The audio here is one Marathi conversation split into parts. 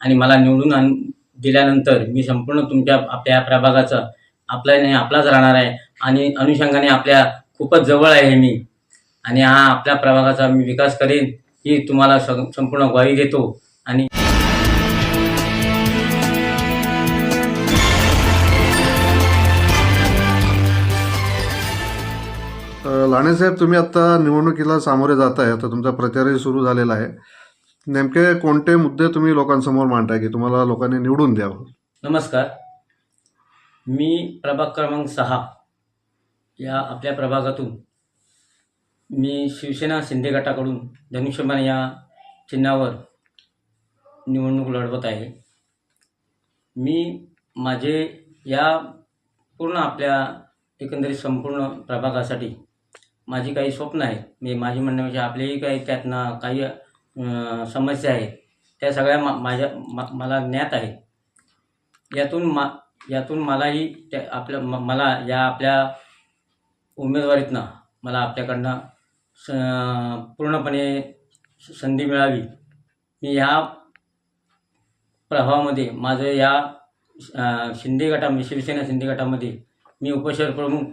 आणि मला निवडून आण दिल्यानंतर मी संपूर्ण तुमच्या आपल्या प्रभागाचा आपला नाही आपलाच राहणार आहे. आणि अनुषंगाने आपल्या खूपच जवळ आहे मी. आणि हा आपल्या प्रभागाचा मी विकास करेन ही तुम्हाला सं- संपूर्ण ग्वाही देतो. आणि लाणेसाहेब तुम्ही आता निवडणुकीला सामोरे जात आहे आता तुमचा प्रचारही सुरू झालेला आहे. नेमके कोणते मुद्दे तुम्ही लोकांसमोर मांडताय की तुम्हाला लोकांनी निवडून द्यावं? नमस्कार. मी प्रभाग क्रमांक सहा. या आपल्या प्रभागातून मी शिवसेना शिंदे गटाकडून धनुष्यबाण या चिन्हावर निवडणूक लढवत आहे. मी माझे या पूर्ण आपल्या एकंदरीत संपूर्ण प्रभागासाठी माझी काही स्वप्न आहेत. मी माझी म्हणण्यापेक्षा म्हणजे आपलेही काही त्यातनं काही समस्या आहेत त्या सगळ्या मा माझ्या मा मला ज्ञात आहेत यातून मा यातून मलाही त्या आपल्या म- मला या आपल्या उमेदवारीतनं मला आपल्याकडनं स पूर्णपणे संधी मिळावी. मी ह्या प्रभावामध्ये माझं या शिंदे गटामध्ये म्हणजे शिवसेना शिंदे गटामध्ये मी उपशहर प्रमुख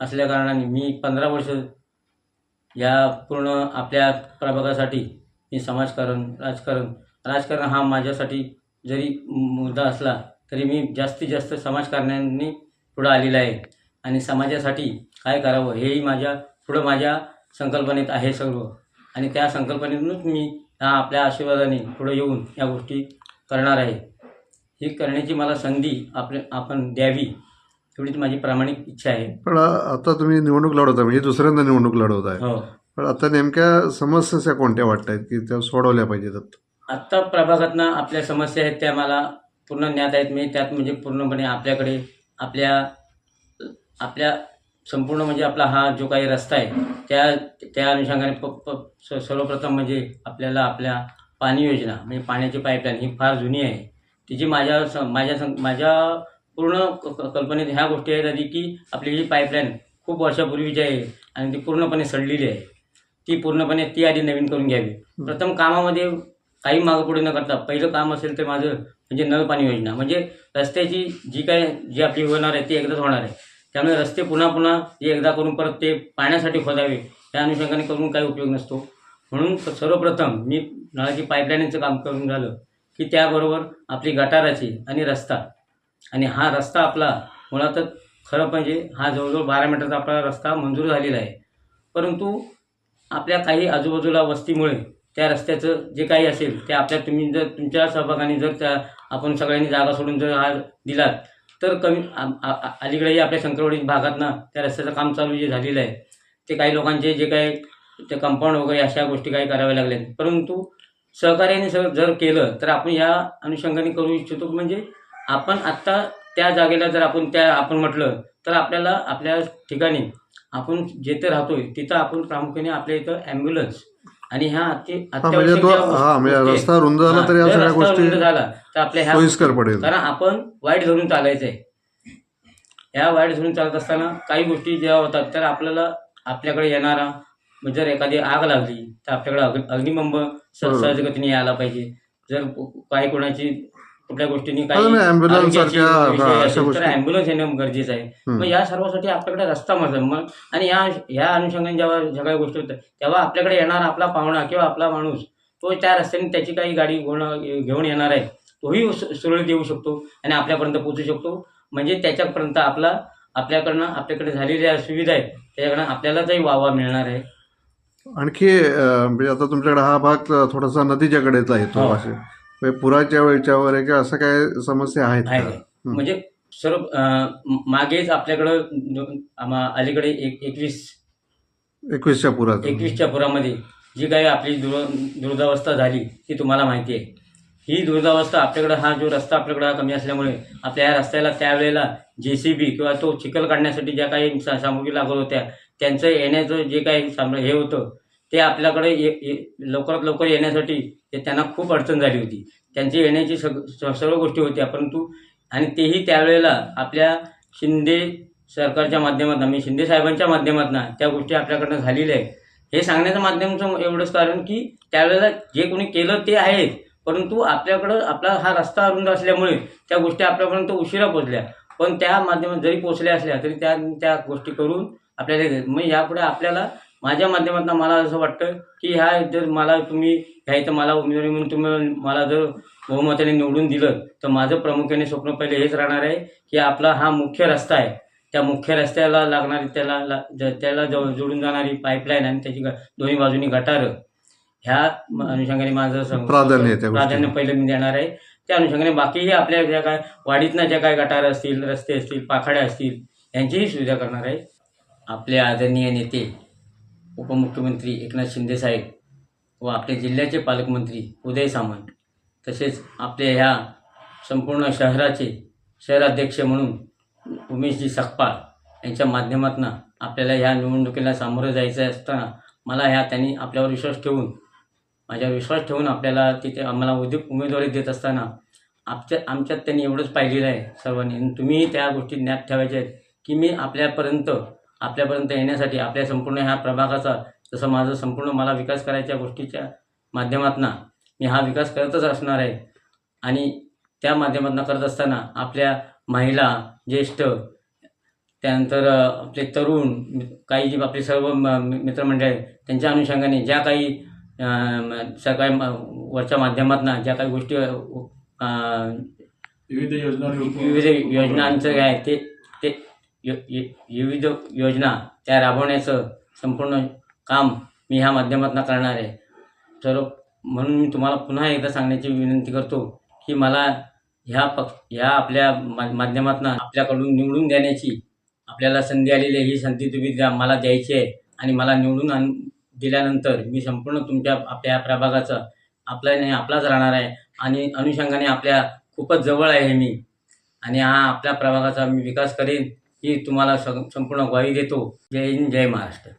असल्याकारणाने मी पंधरा वर्ष या पूर्ण आपल्या प्रभागासाठी मी समाजकारण राजकारण राजकारण हा माझ्यासाठी जरी मुद्दा असला तरी मी जास्तीत जास्त समाजकारणांनी पुढं आलेला आहे. आणि समाजासाठी काय करावं हेही माझ्या पुढं माझ्या संकल्पनेत आहे सर्व. आणि त्या संकल्पनेतूनच मी ह्या आपल्या आशीर्वादाने पुढं येऊन या गोष्टी करणार आहे. ही करण्याची मला संधी आपले आपण द्यावी एवढीच माझी प्रामाणिक इच्छा आहे. पण आता तुम्ही निवडणूक लढवता म्हणजे दुसऱ्यांदा निवडणूक लढवत आहे हो. पण आता नेमक्या समस्या कोणत्या वाटत आहेत की त्या सोडवल्या पाहिजेत आत्ता प्रभागातनं आपल्या समस्या आहेत त्या मला पूर्ण ज्ञात आहेत. मी त्यात म्हणजे पूर्णपणे आपल्याकडे आपल्या आपल्या संपूर्ण म्हणजे आपला हा जो काही रस्ता आहे त्या त्या अनुषंगाने प प स- सर्वप्रथम म्हणजे आपल्याला आपल्या पाणी योजना म्हणजे पाण्याची पाईपलाईन ही फार जुनी आहे. तिची माझ्या स माझ्या सं माझ्या पूर्ण क- क- कल्पनेत ह्या गोष्टी आहेत आधी की आपली ही पाईपलाईन खूप वर्षापूर्वीची आहे आणि ती पूर्णपणे सडलेली आहे. ती पूर्णपणे ती आधी नवीन करून घ्यावी. प्रथम कामामध्ये काही मागं पुढे न करता पहिलं काम असेल तर माझं म्हणजे नळ पाणी योजना. म्हणजे रस्त्याची जी काय जी आपली होणार आहे ती एकदाच होणार आहे. त्यामुळे रस्ते पुन्हा पुन्हा जे एकदा करून परत ते पाण्यासाठी खोदावे त्या अनुषंगाने करून काही उपयोग नसतो. म्हणून सर्वप्रथम मी नळाची पाईपलाईनचं काम करून झालं की त्याबरोबर आपली गटाराची आणि रस्ता. आणि हा रस्ता आपला मुळातच खरं म्हणजे हा जवळजवळ बारा मीटरचा आपला रस्ता मंजूर झालेला आहे. परंतु आपल्या काही आजूबाजूला वस्तीमुळे त्या रस्त्याचं जे काही असेल ते आपल्या तुम्ही जर तुमच्या सहभागाने जर त्या आपण सगळ्यांनी जागा सोडून जर हा दिलात तर कमी अलीकडेही आपल्या शंकरवाडी भागातनं त्या रस्त्याचं काम चालू जे झालेलं आहे ते काही लोकांचे जे काही ते कंपाऊंड वगैरे अशा गोष्टी काही कराव्या लागल्या परंतु सहकार्याने सर जर केलं तर आपण या अनुषंगाने करू इच्छितो म्हणजे आपण आत्ता त्या जागेला जर आपण त्या आपण म्हटलं तर आपल्याला आपल्या ठिकाणी आपण जिथे राहतोय तिथं आपण प्रामुख्याने आपल्या इथं ॲम्ब्युलन्स आणि ह्या अति हा म्हणजे अत्यावश्यक तो ज्या हा म्हणजे गोष्टी आहेत, रस्ता रुंद झाला हा, तर या जर सगळ्या रस्ता रुंद झाला तर आपल्या ह्या सोयीस्कर पडेल. कारण आपण वाईट धरून चालायचं आहे ह्या वाईट धरून चालत असताना काही गोष्टी जेव्हा होतात तर आपल्याला आपल्याकडे येणारा म्हणजे जर एखादी आग लागली तर आपल्याकडे अग्नि अग्निबंब बरोबर. सहजगतीने यायला पाहिजे. जर काही कोणाची कुठल्या गोष्टींनी काही तर. ॲम्ब्युलन्स येणं गरजेचं आहे. मग या सर्वासाठी आपल्याकडे रस्ता मग आणि या ह्या अनुषंगाने जेव्हा सगळ्या गोष्टी होतात तेव्हा आपल्याकडे येणारा आपला पाहुणा किंवा आपला माणूस तो त्या रस्त्याने त्याची काही गाडी घेऊन येणार आहे तोही सुरळीत येऊ शकतो आणि आपल्यापर्यंत पोहोचू शकतो म्हणजे त्याच्यापर्यंत आपला आपल्याकडनं आपल्याकडे झालेल्या सुविधा आहेत त्याच्याकडनं आपल्यालाही वावा मिळणार आहे आणखी म्हणजे आता तुमच्याकडे हा भाग थोडासा नदीच्या कडेचा येतो हो. असे म्हणजे पुराच्या वेळच्या वगैरे किंवा असं काय समस्या आहेत आहे. का? म्हणजे सर्व अं, मागेच आपल्याकडं आम्हा- अलीकडे एक एकवीस एकवीसच्या पुरात. एकवीसच्या पुरामध्ये जी काही आपली दुर दुर्दावस्था झाली ती तुम्हाला माहिती आहे. ही दुर्दावस्था आपल्याकडे हा जो रस्ता आपल्याकडे हा कमी असल्यामुळे आपल्या या रस्त्याला त्यावेळेला जे सी बी किंवा तो चिखल काढण्यासाठी ज्या काही सा सामुग्री लागत होत्या त्यांचं येण्याचं जे काही साम हे होतं ते आपल्याकडे ये लवकरात लवकर येण्यासाठी ते त्यांना खूप अडचण झाली होती. त्यांची येण्याची सग स- सर्व गोष्टी होत्या परंतु आणि तेही त्यावेळेला आपल्या शिंदे सरकारच्या माध्यमातून म्हणजे शिंदे साहेबांच्या माध्यमातून त्या गोष्टी आपल्याकडनं झालेल्या आहे हे सांगण्याचं माध्यमचं एवढंच कारण की त्यावेळेला जे कोणी केलं ते आहेच परंतु आपल्याकडं आपला हा रस्ता अरुंद असल्यामुळे त्या गोष्टी आपल्यापर्यंत उशिरा पोचल्या पण त्या माध्यमात जरी पोचल्या असल्या तरी त्या त्या गोष्टी करून आपल्याला मग यापुढे आपल्याला माझ्या माध्यमातून मला असं वाटतं की ह्या जर मला तुम्ही ह्या इथं मला उमेदवारी म्हणून तुम्ही मला जर बहुमताने निवडून दिलं तर माझं प्रामुख्याने स्वप्न पहिले हेच राहणार आहे की आपला हा मुख्य रस्ता आहे. त्या मुख्य रस्त्याला लागणारी त्याला ला- ज- त्याला जो- जोडून जाणारी पाईपलाईन आणि त्याची दोन्ही बाजूनी गटारं. ह्या अनुषंगाने माझं प्राधान्य प्राधान्य पहिलं मी देणार आहे. त्या अनुषंगाने बाकीही आपल्या ज्या काय वाडीतनं ज्या काय गटार असतील रस्ते असतील पाखाड्या असतील यांचीही सुविधा करणार आहे. आपले आदरणीय नेते उपमुख्यमंत्री एकनाथ शिंदेसाहेब व आपले जिल्ह्याचे पालकमंत्री उदय सामंत तसेच आपले ह्या संपूर्ण शहराचे शहराध्यक्ष म्हणून उमेशजी सकपाळ यांच्या माध्यमातून आपल्याला ह्या निवडणुकीला सामोरं जायचं असताना मला ह्या त्यांनी आपल्यावर विश्वास ठेवून माझ्यावर विश्वास ठेवून आपल्याला तिथे आम्हाला उद्योग उमेदवारी देत असताना आमच्या आमच्यात त्यांनी एवढंच पाहिलेलं आहे सर्वांनी. तुम्ही त्या गोष्टी ज्ञात ठेवायच्या आहेत की मी आपल्यापर्यंत आपल्यापर्यंत येण्यासाठी आपल्या संपूर्ण ह्या प्रभागाचा जसं माझं संपूर्ण मला विकास करायच्या गोष्टीच्या माध्यमातून मी हा विकास करतच असणार आहे. आणि त्या माध्यमातून करत असताना आपल्या महिला ज्येष्ठ त्यानंतर आपले तरुण काही जी आपले सर्व मित्रमंडळ आहेत त्यांच्या अनुषंगाने ज्या काही सकाळी वरच्या माध्यमातून ज्या काही गोष्टी विविध योजना विविध योजनांचं काय आहे ते ते विविध योजना त्या राबवण्याचं संपूर्ण काम मी ह्या माध्यमातून करणार आहे. तर म्हणून मी तुम्हाला पुन्हा एकदा सांगण्याची विनंती करतो की मला ह्या पक्ष ह्या आपल्या मा माध्यमातून आपल्याकडून निवडून देण्याची आपल्याला संधी आलेली आहे ही संधी तुम्ही द्या मला द्यायची आहे आणि मला निवडून आण दिल्यानंतर मी संपूर्ण तुमच्या आपल्या प्रभागाचा प्रभागाचं आपला नाही आपलाच राहणार आहे आणि अनुषंगाने आपल्या खूपच जवळ आहे मी. आणि हा आपल्या प्रभागाचा मी विकास करेन. ही तुम्हाला सं- संपूर्ण ग्वाही देतो. जय हिंद जय महाराष्ट्र.